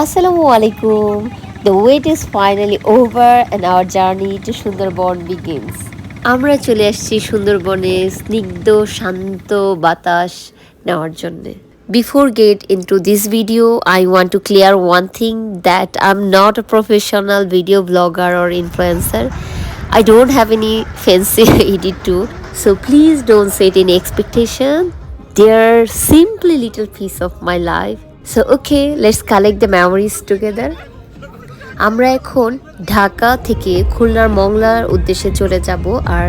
Assalamu alaikum. The wait is finally over and our journey to Sundarban begins. আমরা চলে আসছি সুন্দরবনে স্নিগ্ধ শান্ত বাতাস নেওয়ার জন্য Before get into this video, I want to clear one thing that I'm not a professional video blogger or influencer. I don't have any fancy edit too, so please don't set any expectation. They're simply little piece of my life. So okay let's collect the memories together আমরা এখন ঢাকা থেকে খুলনার মংলার উদ্দেশ্যে চলে যাব। আর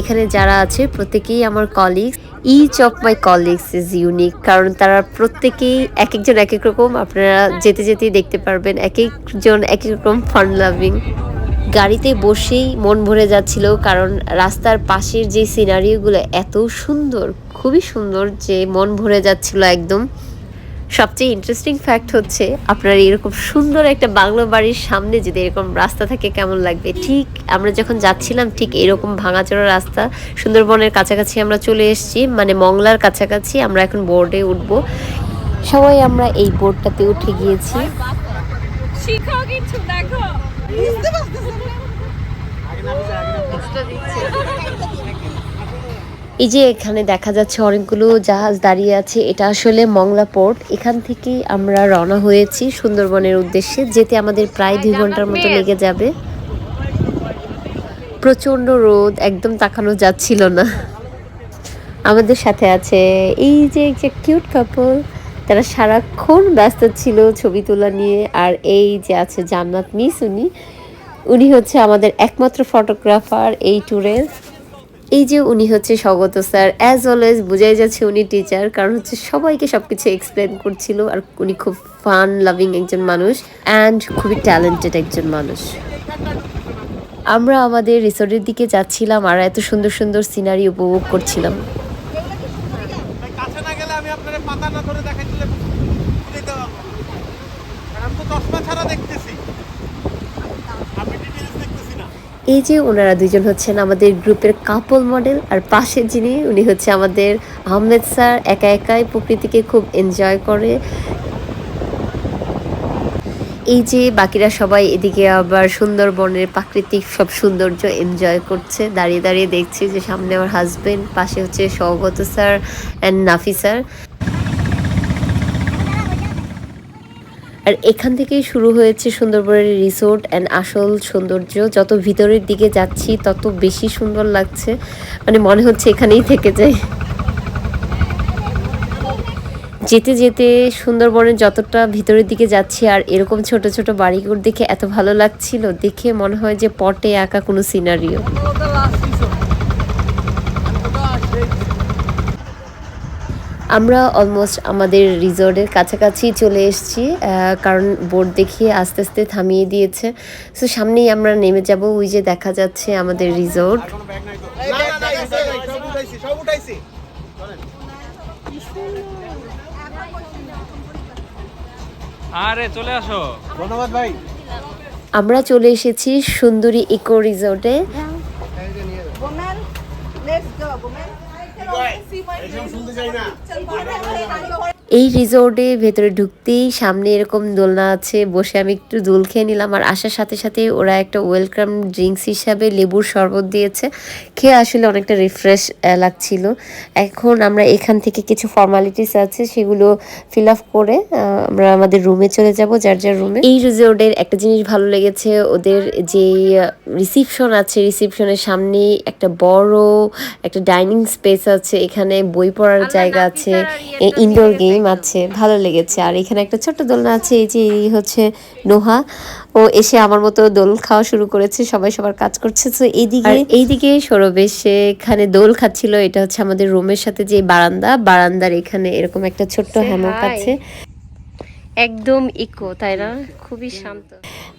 এখানে যারা আছে, প্রত্যেকেই আমার colleagues each of my colleagues is unique কারণ তারা প্রত্যেকেই এক একজন এক এক রকম। আপনারা যেতে যেতেই দেখতে পারবেন এক একজন এক এক রকম ফান লাভিং গাড়িতে বসেই মন ভরে যাচ্ছিল, কারণ রাস্তার পাশের যে সিনারিগুলো এত সুন্দর, খুবই সুন্দর যে মন ভরে যাচ্ছিল একদম। সবচেয়ে ইন্টারেস্টিং ফ্যাক্ট হচ্ছে আপনার এরকম সুন্দর একটা বাংলো বাড়ির সামনে যদি এরকম রাস্তা থাকে কেমন লাগবে? ঠিক আমরা যখন যাচ্ছিলাম ঠিক এরকম ভাঙাচোরা রাস্তা সুন্দরবনের কাছাকাছি আমরা চলে এসেছি মানে মংলার কাছাকাছি আমরা এখন বোর্ডে উঠব। সবাই আমরা এই বোর্ডটাতে উঠে গিয়েছি। দেখো। এই যে এখানে দেখা যাচ্ছে অনেকগুলো জাহাজ দাঁড়িয়ে আছে এটা আসলে মংলা পোর্ট। এখান থেকেই আমরা রওনা হয়েছি সুন্দরবনের উদ্দেশ্যে যেতে আমাদের প্রায় দুই ঘণ্টার মতো লেগে যাবে। প্রচণ্ড রোদ একদম তাকানো যাচ্ছিল না। আমাদের সাথে আছে এই যে যে কিউট কাপল তারা সারাক্ষণ ব্যস্ত ছিল ছবি তোলা নিয়ে আর এই যে আছে জান্নাত মিস উনি। উনি হচ্ছে আমাদের একমাত্র ফটোগ্রাফার এই ট্যুরের এই যে উনি হচ্ছে স্বগত স্যার অ্যাজ অলওয়েজ বোঝাই যাচ্ছে উনি টিচার কারণ হচ্ছে সবাইকে সবকিছু এক্সপ্লেন করছিল আর উনি খুব ফান লাভিং একজন মানুষ অ্যান্ড খুবই ট্যালেন্টেড একজন মানুষ। আমরা আমাদের রিসোর্টের দিকে যাচ্ছিলাম আর এত সুন্দর সুন্দর সিনারি উপভোগ করছিলাম কাছে না গেলে আমি আপনার পাতা না ধরে দেখাই দিলে দিতে পারব আর আমি তো চশমা ছাড়া দেখতেছি আমি ডিটেলস দেখতেছি না এই যে ওনারা দুজন হচ্ছেন আমাদের গ্রুপের কাপল মডেল আর পাশে যিনি, উনি হচ্ছে আমাদের আহমেদ স্যার, একা একাই প্রকৃতিকে খুব এনজয় করে। এই যে বাকিরা সবাই এদিকে আবার সুন্দরবনের প্রাকৃতিক সব সৌন্দর্য এনজয় করছে। দাঁড়িয়ে দাঁড়িয়ে দেখছি যে সামনে আমার হাজবেন্ড পাশে হচ্ছে Sougata sir and Nafi sir. আর এখান থেকেই শুরু হয়েছে সুন্দরবনের রিসোর্ট অ্যান্ড আসল সৌন্দর্য। যত ভিতরের দিকে যাচ্ছি, তত বেশি সুন্দর লাগছে। মানে মনে হচ্ছে এখানেই থেকে যাই। যেতে যেতে সুন্দরবনের যতটা ভিতরের দিকে যাচ্ছি আর এরকম ছোট ছোট বাড়িঘর দেখে এত ভালো লাগছিল, দেখে মনে হয় যে পটে আঁকা কোনো সিনারিও আমরা অলমোস্ট আমাদের রিসর্টের কাছাকাছি চলে এসেছি আহ, কারণ বোর্ড দেখিয়ে আস্তে আস্তে থামিয়ে দিয়েছে। সো সামনেই আমরা নেমে যাব ওই যে দেখা যাচ্ছে আমাদের রিসর্ট আরে চলে আসো। ধন্যবাদ ভাই। আমরা চলে এসেছি সুন্দরী ইকো রিসর্টে শুনতে চাই না এই রিসোর্টে ভেতরে ঢুকতেই সামনে এরকম দোলনা আছে বসে আমি একটু দোল খেয়ে নিলাম। আর আসার সাথে সাথে ওরা একটা ওয়েলকাম ড্রিঙ্কস হিসাবে লেবুর শরবত দিয়েছে। খেয়ে আসলে অনেকটা রিফ্রেশ লাগছিল। এখন আমরা এখান থেকে কিছু ফর্মালিটিস আছে সেগুলো ফিল আপ করে আমরা আমাদের রুমে চলে যাব যার যার রুমে এই রিসোর্টের একটা জিনিস ভালো লেগেছে ওদের যে রিসিপশন আছে রিসিপশনের সামনে একটা বড় একটা ডাইনিং স্পেস আছে এখানে বই পড়ার জায়গা আছে ইনডোর গেম আছে ভালো লেগেছে। আর এখানে একটা ছোট্ট দোলনা আছে এই যে এই হচ্ছে নোহা। ও এসে আমার মতো দোল খাওয়া শুরু করেছে সবাই সবার কাজ করছে। তো এইদিকে এইদিকে সৌরভ এসে এখানে দোল খাচ্ছিল এটা হচ্ছে আমাদের রুমের সাথে যে বারান্দা। বারান্দার এখানে এরকম একটা ছোট্ট হ্যামক আছে। একদম ইকো তাই না? খুবই শান্ত।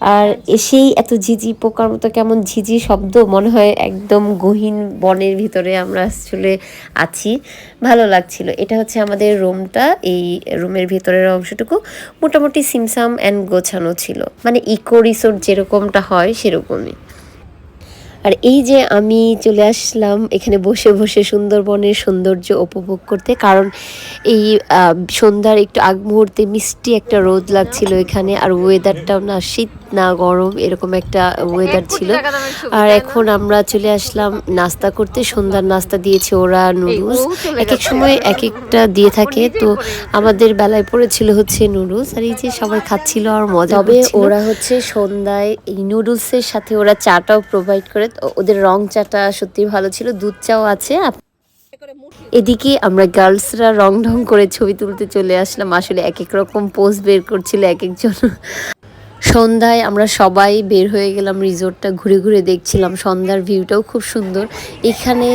আর এসেই এত ঝিঝি পোকার মতো কেমন ঝিঝি শব্দ, মনে হয় একদম গহীন বনের ভিতরে আমরা আসলে আছি। ভালো লাগছিল। এটা হচ্ছে আমাদের রুমটা এই রুমের ভিতরের অংশটুকু। মোটামুটি সিমসাম অ্যান্ড গোছানো ছিল। মানে ইকো রিসোর্ট যেরকমটা হয় সেরকমই। আর এই যে আমি চলে আসলাম এখানে বসে বসে সুন্দরবনের সৌন্দর্য উপভোগ করতে কারণ এই সন্ধ্যার একটু আগ মুহূর্তে মিষ্টি একটা রোদ লাগছিল এখানে আর ওয়েদারটাও না শীত না গরম এরকম একটা ওয়েদার ছিল। আর এখন আমরা চলে আসলাম নাস্তা করতে সন্ধ্যার নাস্তা দিয়েছে ওরা নুডলস। এক এক সময় এক একটা দিয়ে থাকে তো আমাদের বেলায় পড়েছিল হচ্ছে নুডলস আর এই যে সবাই খাচ্ছিল আর মজা তবে ওরা হচ্ছে সন্ধ্যায় এই নুডলসের সাথে ওরা চাটাও প্রোভাইড করে ওদের রং চাটা সত্যি ভালো ছিল, দুধ চাও আছে। এদিকে আমরা গার্লসরা রং ঢং করে ছবি তুলতে চলে আসলাম। আসলে এক এক রকম পোজ বের করছিল এক একজন। সন্ধ্যায় আমরা সবাই বের হয়ে গেলাম রিসোর্টটা, ঘুরে ঘুরে দেখছিলাম। সন্ধ্যার ভিউটাও খুব সুন্দর। এখানে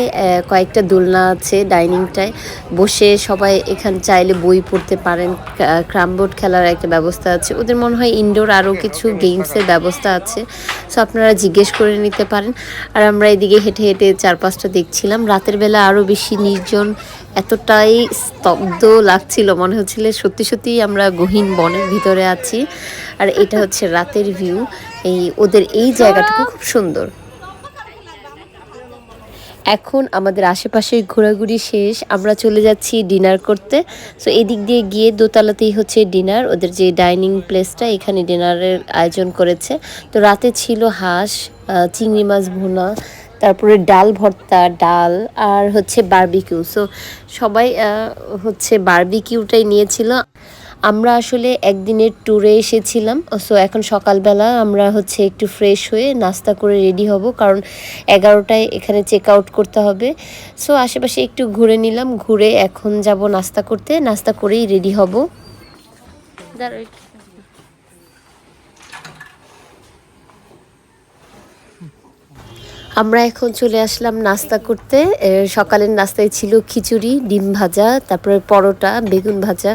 কয়েকটা দোলনা আছে ডাইনিংটায়। বসে সবাই এখানে চাইলে বই পড়তে পারেন। ক্রামবোর্ড খেলার একটা ব্যবস্থা আছে। ওদের মনে হয় ইনডোর আরও কিছু গেমসের ব্যবস্থা আছে। সো আপনারা জিজ্ঞেস করে নিতে পারেন। আর আমরা এদিকে হেঁটে হেঁটে চারপাশটা দেখছিলাম। রাতের বেলা আরও বেশি নির্জন এতটাই স্তব্ধ লাগছিল, মনে হচ্ছিল সত্যি সত্যি আমরা গহীন বনের ভিতরে আছি। আর এটা হচ্ছে রাতের ভিউ এই ওদের এই জায়গাটুকু খুব সুন্দর। এখন আমাদের আশেপাশে ঘোরাঘুরি শেষ, আমরা চলে যাচ্ছি ডিনার করতে। সো এদিক দিয়ে গিয়ে দোতলাতেই হচ্ছে ডিনার, ওদের যে ডাইনিং প্লেসটা, এখানে ডিনারের আয়োজন করেছে। তো রাতে ছিল হাঁস চিংড়ি মাছ ভুনা তারপরে ডাল ভর্তা, ডাল আর হচ্ছে বার্বিকিউ। সো সবাই হচ্ছে বার্বিকিউটাই নিয়েছিল। আমরা আসলে একদিনের ট্যুরে এসেছিলাম। সো এখন সকালবেলা আমরা হচ্ছে একটু ফ্রেশ হয়ে নাস্তা করে রেডি হব। কারণ এগারোটায় এখানে চেক আউট করতে হবে। সো আশেপাশে একটু ঘুরে নিলাম। ঘুরে এখন যাব নাস্তা করতে। নাস্তা করেই রেডি হব। আমরা এখন চলে আসলাম নাস্তা করতে। সকালের নাস্তায় ছিল খিচুড়ি, ডিম ভাজা, তারপরে পরোটা, বেগুন ভাজা।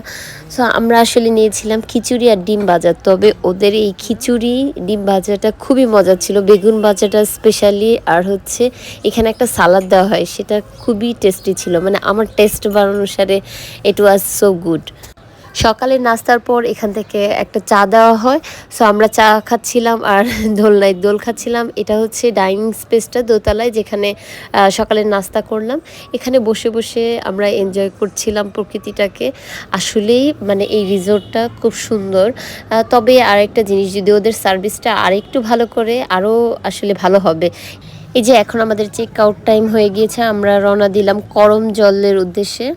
সো আমরা আসলে নিয়েছিলাম খিচুড়ি আর ডিম ভাজা। তবে ওদের এই খিচুড়ি, ডিম ভাজাটা খুবই মজা ছিল। বেগুন ভাজাটা স্পেশালি আর হচ্ছে এখানে একটা সালাদ দেওয়া হয়, সেটা খুবই টেস্টি ছিল। মানে আমার টেস্ট বার অনুসারে ইট ওয়াজ সো গুড সকালের নাস্তার পর এখান থেকে একটা চা দেওয়া হয়। সো আমরা চা খাচ্ছিলাম আর দোলনায় দোল খাচ্ছিলাম। এটা হচ্ছে ডাইনিং স্পেসটা দোতলায় যেখানে আহ, সকালের নাস্তা করলাম। এখানে বসে বসে আমরা এনজয় করছিলাম প্রকৃতিটাকে। আসলেই মানে এই রিসোর্টটা খুব সুন্দর। তবে আরেকটা জিনিস যদি ওদের সার্ভিসটা আরেকটু ভালো করে আরও আসলে ভালো হবে। এই যে এখন আমাদের চেক আউট টাইম হয়ে গিয়েছে আমরা রওনা দিলাম করম জলের উদ্দেশ্যে।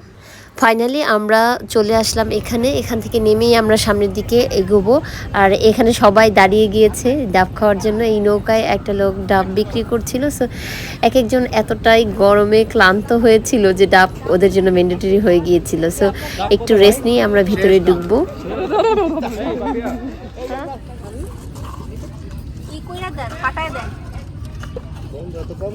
ফাইনালি আমরা চলে আসলাম এখানে। এখান থেকে নেমেই আমরা সামনের দিকে এগোবো। আর এখানে সবাই দাঁড়িয়ে গিয়েছে ডাব খাওয়ার জন্য। এই নৌকায় একটা লোক ডাব বিক্রি করছিল। সো এক একজন এতটাই গরমে ক্লান্ত হয়েছিল যে ডাব ওদের জন্য ম্যান্ডেটরি হয়ে গিয়েছিল। সো একটু রেস্ট নিয়ে আমরা ভিতরে ঢুকবো। কি কইরা দেন? পাঠায় দেন। যত কম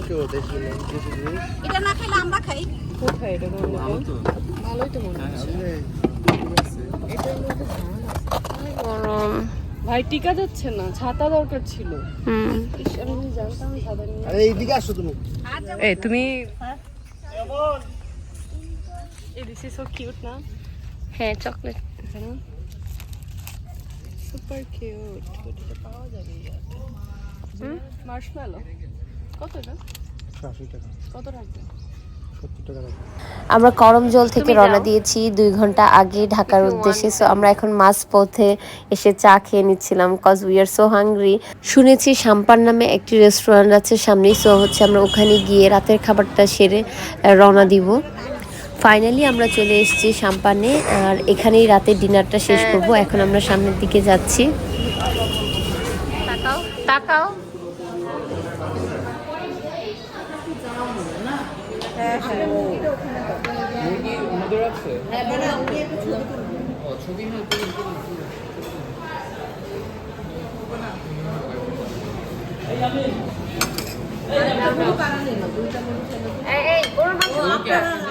কেউ দেখি এটা না খেলে আমরা গরম। ভাই টিকা যাচ্ছে না ছাতা দরকার ছিল। হুম। আমি জানতাম ছাতা নিয়ে। আরে এইদিকে আসো তুমি। এই তুমি এই দিস ইজ সো কিউট না? হ্যাঁ চকলেট। সুপার কিউট এটা পাওয়া যাবে মার্শমেলো কত এটা? টাকা। কত রাখবে। আমরা করম জল থেকে রওনা দিয়েছি দুই ঘণ্টা আগে ঢাকার উদ্দেশ্যে। সো আমরা এখন মাছ পথে এসে চা খেয়ে নিচ্ছিলাম cause we are so hungry শুনেছি সাম্পান নামে একটি রেস্টুরেন্ট আছে সামনেই। সো হচ্ছে আমরা ওখানে গিয়ে রাতের খাবারটা সেরে রওনা দিব। ফাইনালি আমরা চলে এসেছি সাম্পানে আর এখানেই রাতের ডিনারটা শেষ করব। এখন আমরা সামনের দিকে যাচ্ছি। তাকাও তাকাও। এই এই গরুর মাংস